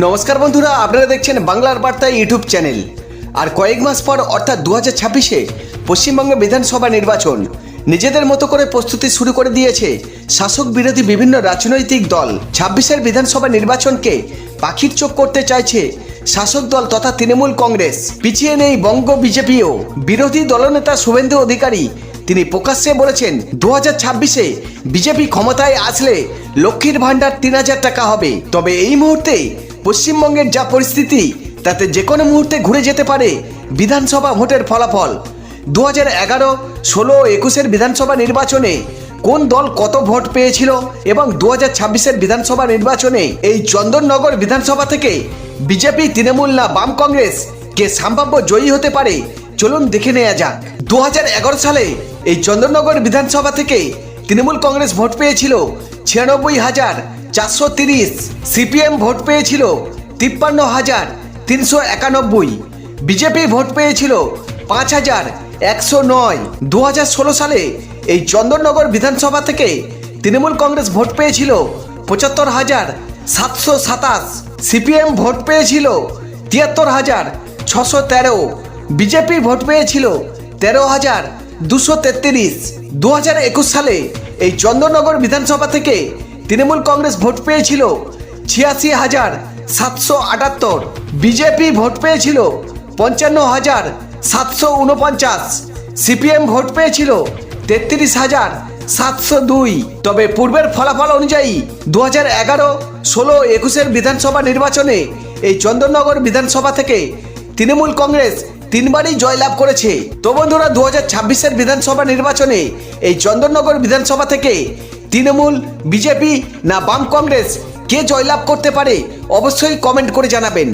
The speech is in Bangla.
নমস্কার বন্ধুরা, আপনারা দেখছেন বাংলার বার্তা ইউটিউব চ্যানেল। আর কয়েক মাস পর, অর্থাৎ দু হাজার ছাব্বিশে, পশ্চিমবঙ্গ বিধানসভা নির্বাচন। নিজেদের মতো করে প্রস্তুতি শুরু করে দিয়েছে শাসক বিরোধী বিভিন্ন রাজনৈতিক দল। ছাব্বিশের বিধানসভা নির্বাচনকে পাখির চোখ করতে চাইছে শাসক দল তথা তৃণমূল কংগ্রেস। পিছিয়ে নেই বঙ্গ বিজেপিও। বিরোধী দলনেতা শুভেন্দু অধিকারী, তিনি প্রকাশ্যে বলেছেন, দু হাজার ছাব্বিশে বিজেপি ক্ষমতায় আসলে লক্ষ্মীর ভাণ্ডার তিন হাজার টাকা হবে। তবে এই মুহূর্তে পশ্চিমবঙ্গের যা পরিস্থিতি, তাতে যে কোনো মুহূর্তে ঘুরে যেতে পারে বিধানসভা ভোটের ফলাফল। দু হাজার এগারো, ষোলো একুশের বিধানসভা নির্বাচনে কোন দল কত ভোট পেয়েছিল এবং দু হাজার ছাব্বিশের বিধানসভা নির্বাচনে এই চন্দননগর বিধানসভা থেকে বিজেপি, তৃণমূল না বাম কংগ্রেস? কে সম্ভাব্য জয়ী হতে পারে? চলুন দেখে নেওয়া যাক। দু হাজার এগারো সালে এই চন্দননগর বিধানসভা থেকে তৃণমূল কংগ্রেস ভোট পেয়েছিল ছিয়ানব্বই হাজার চারশো তিরিশ, সিপিএম ভোট পেয়েছিল তিপ্পান্ন হাজার তিনশো একানব্বই, বিজেপি ভোট পেয়েছিল পাঁচ হাজার একশো নয়। দু হাজার ষোলো সালে এই চন্দননগর বিধানসভা থেকে তৃণমূল কংগ্রেস ভোট পেয়েছিল পঁচাত্তর হাজার সাতশো সাতাশ, সিপিএম ভোট পেয়েছিল তিয়াত্তর হাজার ছশো তেরো, বিজেপি ভোট পেয়েছিল তেরো হাজার দুশো তেত্রিশ। দু হাজার একুশ সালে এই চন্দননগর বিধানসভা থেকে তৃণমূল কংগ্রেস ভোট পেয়েছিল ছিয়াশি হাজার সাতশো আটাত্তর। বিজেপি ভোট পেয়েছিল পঞ্চান্ন হাজার সাতশো উনপঞ্চাশ। সিপিএম ভোট পেয়েছিল তেত্রিশ হাজার সাতশো দুই। তবে পূর্বের ফলাফল অনুযায়ী দু হাজার এগারো ষোলো একুশের বিধানসভা নির্বাচনে এই চন্দননগর বিধানসভা থেকে তৃণমূল কংগ্রেস তিনবারই জয়লাভ করেছে। তো বন্ধুরা দু হাজার ছাব্বিশের বিধানসভা নির্বাচনে এই চন্দননগর বিধানসভা থেকে তৃণমূল, বিজেপি না বাম কংগ্রেস কে জয়লাভ করতে পারে, অবশ্যই কমেন্ট করে জানাবেন।